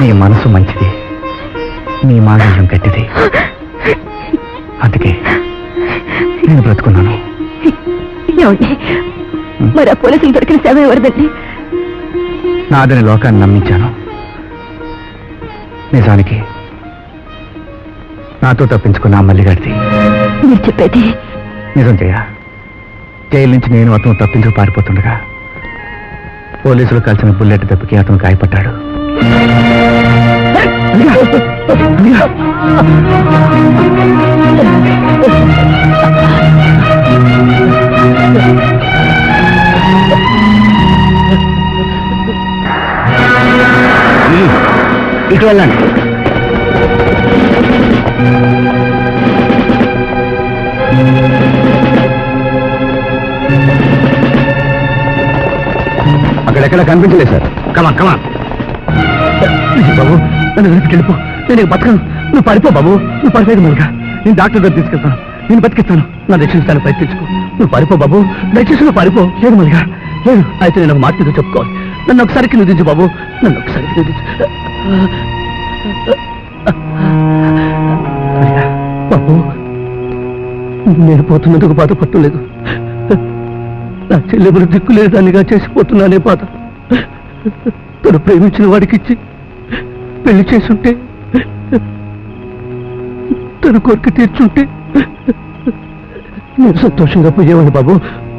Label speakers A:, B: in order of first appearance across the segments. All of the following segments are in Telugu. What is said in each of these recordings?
A: నీ మనసు మంచిది. నీ మాంగళ్యం గట్టిది. అందుకే నేను బ్రతుకున్నాను.
B: ఏమండి? మరి ఆ పోలీసులు దొరికిన సేవ ఎవరిదండి?
A: నాదని లోకాన్ని నమ్మించాను. నిజానికి నాతో తప్పించుకున్న మల్లిగాడిది
B: మీరు చెప్పేది?
A: నిజం చేయ జైలు నుంచి నేను అతను తప్పించుకు పారిపోతుండగా పోలీసులు కలిసిన బుల్లెట్ దెబ్బకి అతను గాయపడ్డాడు అలిగా! అక్కడెక్కడ కనిపించలేదు సార్. కమా కమా బాబు నన్ను వెనక్కి నేను బతకను. నువ్వు పడిపో బాబు. నువ్వు పడిపోయేది మరిగా నేను డాక్టర్ దగ్గర తీసుకెళ్తాను. నేను బతికిస్తాను. నా రక్షిస్తాను ప్రయత్నించుకో. నువ్వు పడిపో బాబు. దయచేసి నువ్వు పడిపో లేదు మరిగా లేదు అయితే నేను ఒక మాట ఏదో చెప్పుకోవాలి. నన్ను ఒకసారికి నిధించు బాబు. నన్ను ఒకసారికి నిధించు బాబు. నేను పోతున్నందుకు బాధపట్టలేదు నా చెల్లెములు దిక్కులేదు దానిగా చేసిపోతున్నానే బాధ. తను ప్రేమించిన వాడికిచ్చి పెళ్ళి చేసుంటే తన కోరిక తీర్చుంటే నేను సంతోషంగా పోయేవాడిని బాబు.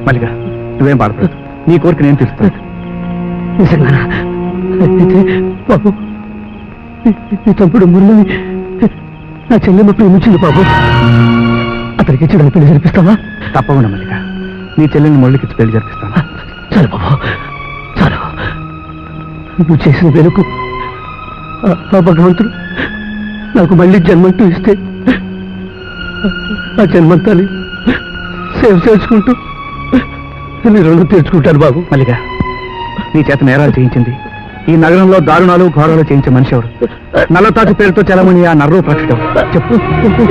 A: మల్లిగా నువ్వేం బాధపడదు నీ కోరిక నేను తీరుస్తాను. నిజంగా అయితే బాబు నీ- తమ్ముడు మురళి నా చెల్లెమ్మ ప్రేమించింది బాబు. అతనికి ఇచ్చి పెళ్ళి జరిపిస్తావా? తప్పకుండా మల్లిక. నీ చెల్లెని మురళికి పెళ్ళి జరిపిస్తాను. సరే బాబు. నువ్వు చేసిన వెనుకు ఆ- భగవంతుడు నాకు మళ్ళీ జన్మంటూ ఇస్తే ఆ జన్మంతాని సేవ్ చేసుకుంటూ నీ రుణం తీర్చుకుంటాను బాబు. మల్లిగా నీ చేత నేరాలు చేయించింది. ఈ నగరంలో దారుణాలు ఘోరాలు చేయించే మనిషి ఎవరు నల్లతాటి పేరుతో చలమని ఆ నర్రో ప్రకటం. చెప్పు. చెప్పు.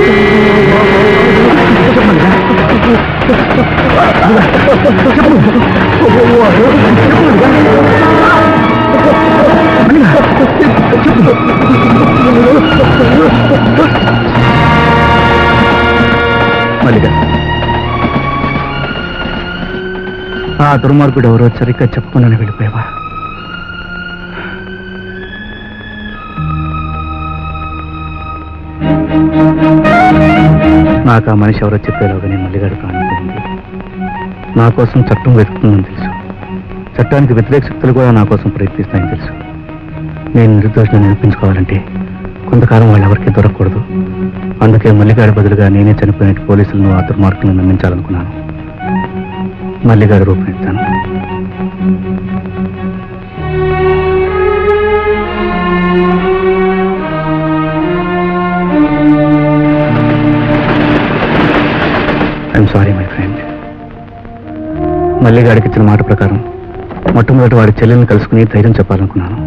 A: మల్లిగా. ఆ దుర్మార్గుడు ఎవరో సరిగ్గా చెప్పుకున్నాను వెళ్ళిపోయావా? నాకు ఆ మనిషి ఎవరో చెప్పేలోగానే మల్లిగాడు ప్రాణం పోయింది. నా కోసం చట్టం వెతుకుతుందని తెలుసు. చట్టానికి వ్యతిరేక శక్తులు కూడా నా కోసం ప్రయత్నిస్తాయని తెలుసు. నేను నిర్దోషిని నిరూపించుకోవాలంటే కొంతకాలం వాళ్ళు ఎవరికీ దొరకకూడదు. అందుకే మల్లిగాడి బదులుగా నేనే చనిపోయినట్టు పోలీసులను ఆ దుర్మార్గులను నమ్మించాలనుకున్నాను. మల్లిగాడి రూపొందించాను ఐఎమ్ సారీ మై ఫ్రెండ్ మల్లిగాడికి ఇచ్చిన మాట ప్రకారం మొట్టమొదటి వాడి చెల్లెల్ని కలుసుకుని ధైర్యం చెప్పాలనుకున్నాను.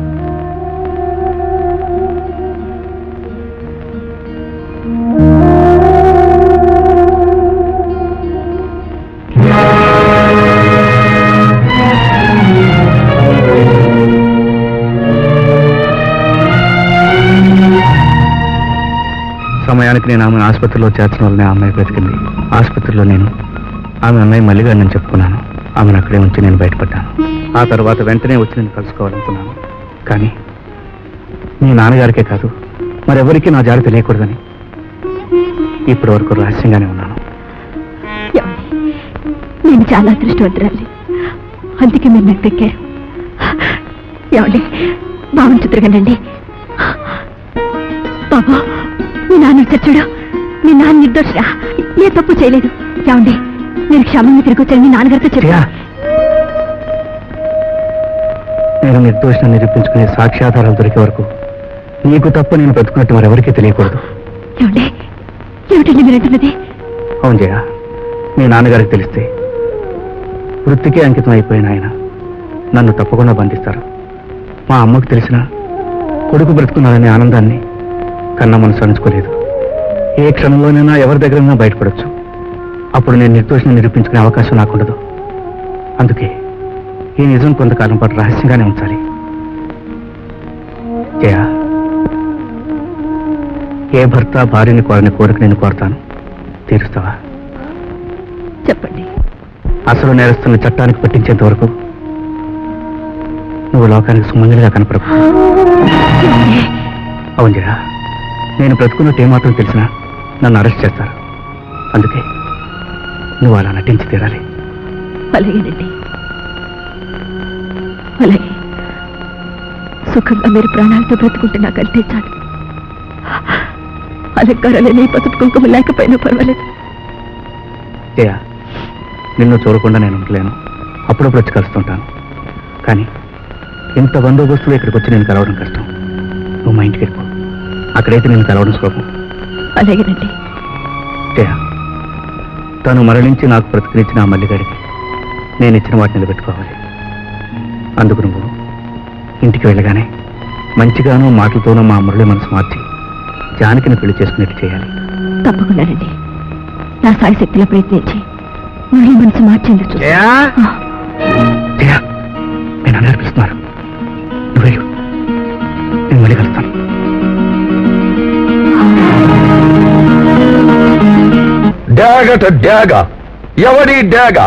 A: నేను ఆమెను ఆసుపత్రిలో చేర్చడం వల్లనే ఆ అమ్మాయి బ్రతికింది. ఆసుపత్రిలో నేను ఆమె అమ్మాయి మల్లిగా నేను చెప్పుకున్నాను. ఆమెను అక్కడే ఉంచి నేను బయటపడ్డాను. ఆ తర్వాత వెంటనే వచ్చి నేను కలుసుకోవాలనుకున్నాను. కానీ మీ నాన్నగారికే కాదు మరెవరికీ నా జాగ్రత్త తెలియకూడదని ఇప్పటి వరకు రహస్యంగానే ఉన్నాను.
B: నేను చాలా అదృష్టవంతురాలి అందుకే మీరు నాకు దక్కారు. ఏమండి బాగుంటుంది చూద్దరుగానండి వచ్చారు చూడు. మీ నాన్న నిర్దోషరా ఏ తప్పు చేయలేదు. ఏమండి? నేను క్షమంగా తిరిగి వచ్చాను మీ నాన్నగారితో చెప్పా
A: నేను నిర్దోషణ నిరూపించుకునే సాక్ష్యాధారాలు దొరికే వరకు నీకు తప్ప నేను బ్రతుకున్నట్టు మరెవరికీ తెలియకూడదు.
B: ఏమండి? ఏమిటండి మీరు అంటున్నది?
A: అవును జయ. మీ నాన్నగారికి తెలిస్తే వృత్తికే అంకితం అయిపోయిన ఆయన నన్ను తప్పకుండా బంధిస్తారు. మా అమ్మకు తెలిసిన కొడుకు బ్రతుకున్నారనే ఆనందాన్ని కన్న మనసు అనుకోలేదు. ఏ క్షణంలోనైనా ఎవరి దగ్గరైనా బయటపడొచ్చు. అప్పుడు నేను నిర్దోషిని నిరూపించుకునే అవకాశం నాకుండదు. అందుకే ఈ నిజం కొంతకాలం పాటు రహస్యంగానే ఉంచాలి. జయ ఏ భర్త భార్యని కోరని కోరిక నేను కోరతాను. తీరుస్తావా?
B: చెప్పండి.
A: అసలు నేరస్తున్న చట్టానికి పట్టించేంత వరకు నువ్వు లోకానికి సుమంగిలిగా కనపడకు.
B: ఏమండి?
A: అవును జయ నేను బ్రతుకున్నట్టు ఏమాత్రం తెలిసినా నన్ను అరెస్ట్ చేస్తారు. అందుకే నువ్వు అలా నటించి తీరాలి.
B: అలాగేనండి అలాగే. సుఖంగా మీరు ప్రాణాలతో బ్రతుకుంటే నాకంటే చాలు. అలంకారాలని పసుపు కుంకుమ లేకపోయినా పర్వాలేదు.
A: జయ నిన్ను చూడకుండా నేను ఉండలేను. అప్పుడప్పుడు వచ్చి కలుస్తుంటాను. కానీ ఇంత బందోబస్తులు ఇక్కడికి వచ్చి నేను కలవడం కష్టం. నువ్వు మా ఇంటికి వెళ్ళిపో. అక్కడైతే నేను కలవడం సులభం.
B: అలాగేనండి.
A: జయ తను మరణించి నాకు ప్రతిక్రియించిన ఆ మల్లిగాడికి నేను ఇచ్చిన వాటిని నిలబెట్టుకోవాలి అందుకు నువ్వు ఇంటికి వెళ్ళగానే మంచిగానూ మాటలతోనూ మా మురళి మనసు మార్చి జానకిని పెళ్ళి చేసుకునేట్టు చేయాలి.
B: తప్పకుండానండి. నా సాయశక్తిలో ప్రయత్నించి మళ్ళీ మనసు మార్చేందుకు
A: నేను అందరు పిలుస్తున్నారు నువ్వు వెళ్ళు. నేను మళ్ళీ కలుస్తాను.
C: డాగట డాగ ఎవడి డాగ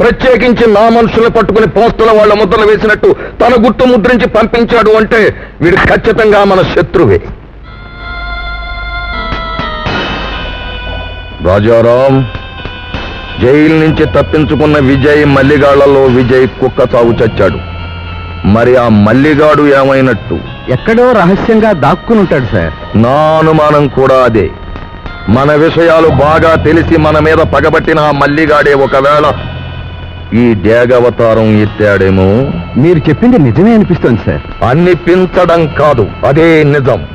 C: ప్రత్యేకించి నా మనుషుల్ని పట్టుకుని పోస్తుల వాళ్ళ ముద్రలు వేసినట్టు తన గుట్టు ముద్రించి పంపించాడు అంటే వీడు ఖచ్చితంగా మన శత్రువే. రాజారాం జైలు నుంచి తప్పించుకున్న విజయ్ మల్లిగాళ్ళలో విజయ్ కుక్క సాగు చచ్చాడు. మరి ఆ మల్లిగాడు ఏమైనట్టు?
A: ఎక్కడో రహస్యంగా దాక్కుని ఉంటాడు సార్.
C: నా అనుమానం కూడా అదే. మన విషయాలు బాగా తెలిసి మన మీద పగబట్టిన ఆ మల్లిగాడే ఒకవేళ ఈ డ్యాగవతారం ఎత్తాడేమో.
A: మీరు చెప్పింది నిజమే అనిపిస్తోంది సార్.
C: అనిపించడం కాదు అదే నిజం.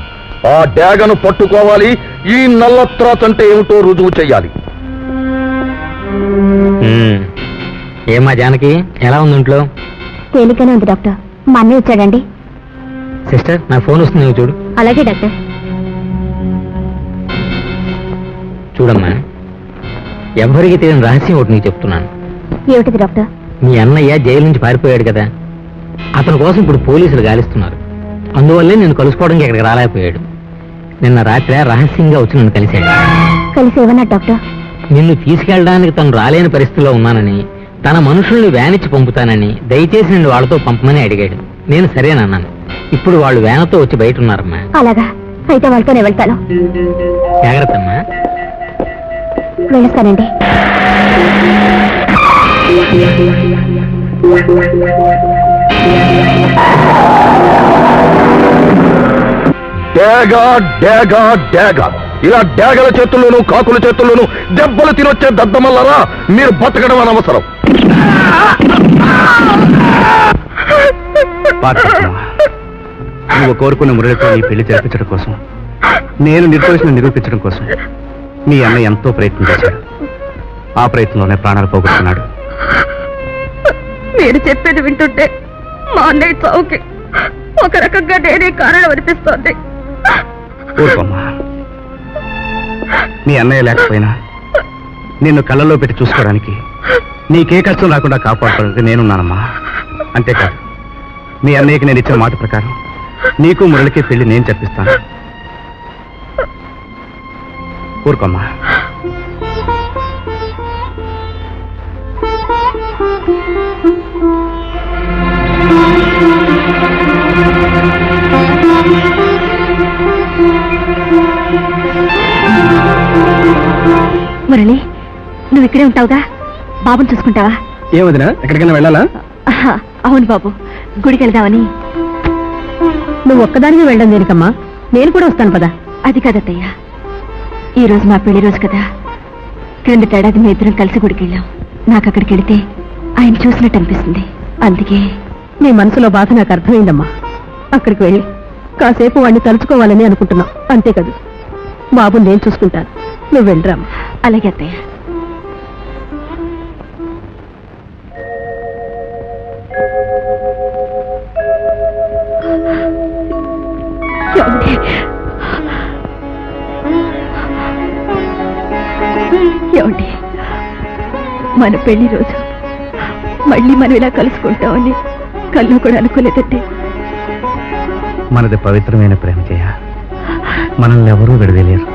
C: ఆ డ్యాగను పట్టుకోవాలి ఈ నల్లత్రాస్ అంటే ఏమిటో రుజువు చెయ్యాలి.
D: ఏమా జానకి ఎలా ఉంది ఇంట్లో
B: తేలికనే ఉంది డాక్టర్. మా అన్నయ్య వచ్చాడండి.
D: సిస్టర్ నా ఫోన్ వస్తుంది చూడు.
B: అలాగే డాక్టర్.
D: చూడమ్మా ఎవరికి తెలియని రహస్యం ఒకటి నీకు చెప్తున్నాను.
B: ఏమిటిది డాక్టర్?
D: మీ అన్నయ్య జైలు నుంచి పారిపోయాడు కదా అతని కోసం ఇప్పుడు పోలీసులు గాలిస్తున్నారు. అందువల్లే నేను కలుసుకోవడానికి ఇక్కడికి రాలేకపోయాడు. నిన్న రాత్రి రహస్యంగా వచ్చి నన్ను కలిశాడు.
B: కలిసి ఏమన్నా డాక్టర్?
D: నిన్ను తీసుకెళ్ళడానికి తను రాలేని పరిస్థితిలో ఉన్నానని తన మనుషుల్ని వ్యానిచ్చి పంపుతానని దయచేసి నిన్ను వాళ్ళతో పంపమని అడిగాడు. నేను సరేనన్నాను ఇప్పుడు వాళ్ళు వ్యానతో వచ్చి బయట ఉన్నారమ్మా.
B: అలాగా. అయితే వాళ్ళతోనే వెళ్తాను.
D: జాగ్రత్త అమ్మా
B: వెళ్ళొస్తానండి
C: డ్యాగ ఇలా డ్యాగల చేతుల్లోనూ కాకుల చేతుల్లోనూ దెబ్బలు తినొచ్చే దద్దమల్లరా మీరు బతకడం అనవసరం.
A: నువ్వు కోరుకున్న మురళితో నీ పెళ్ళి జరిపించడం కోసం నేను నిర్దోషిని నిరూపించడం కోసం మీ అన్న ఎంతో ప్రయత్నం చేశాడు. ఆ ప్రయత్నంలోనే ప్రాణాలు పోగొట్టుకున్నాడు.
B: మీరు చెప్పేది వింటుంటే మా అన్నయ్య చౌకి ఒక రకంగా నేనే కారణం అనిపిస్తోంది.
A: ఊరుకోమ్మా. నీ అన్నయ్య లేకపోయినా నిన్ను కళ్ళలో పెట్టి చూసుకోవడానికి నీకే కష్టం రాకుండా కాపాడుకోవడానికి నేనున్నానమ్మా. అంతేకాదు మీ అన్నయ్యకి నేను ఇచ్చిన మాట ప్రకారం నీకు మురళికి పెళ్ళి నేను చెప్పిస్తాను ఊరుకోమ్మా
B: మురళి నువ్వు ఇక్కడే ఉంటావుగా? బాబుని చూసుకుంటావా?
A: ఏమదినా ఎక్కడికైనా వెళ్ళాలా?
B: ఆహా, అవును బాబు. గుడికి వెళ్దామని. నువ్వు ఒక్కదానివి వెళ్ళడం దేనికమ్మా? నేను కూడా వస్తాను పదా. అది కదత్తయ్య. ఈ రోజు మా పెళ్ళి రోజు కదా. క్రిందట ఏడాది మీ ఇద్దరం కలిసి గుడికి వెళ్ళాం నాకు అక్కడికి వెళితే ఆయన చూసినట్టు అనిపిస్తుంది. అందుకే నీ మనసులో బాధ నాకు అర్థమైందమ్మా. అక్కడికి వెళ్ళి కాసేపు వాడిని తలుచుకోవాలని అనుకుంటున్నావు అంతే కదా. బాబు నేను చూసుకుంటాను. నువ్వు వెళ్ళరామ్మా అలాగే అత్తయ్య. ఏమండి? ఏమండి? మన పెళ్ళి రోజు. మళ్ళీ మనం ఇలా కలుసుకుంటామని కళ్ళు కూడా అనుకోలేదండి.
A: మనది పవిత్రమైన ప్రేమ చేయ మనల్ని ఎవరూ విడదలేరు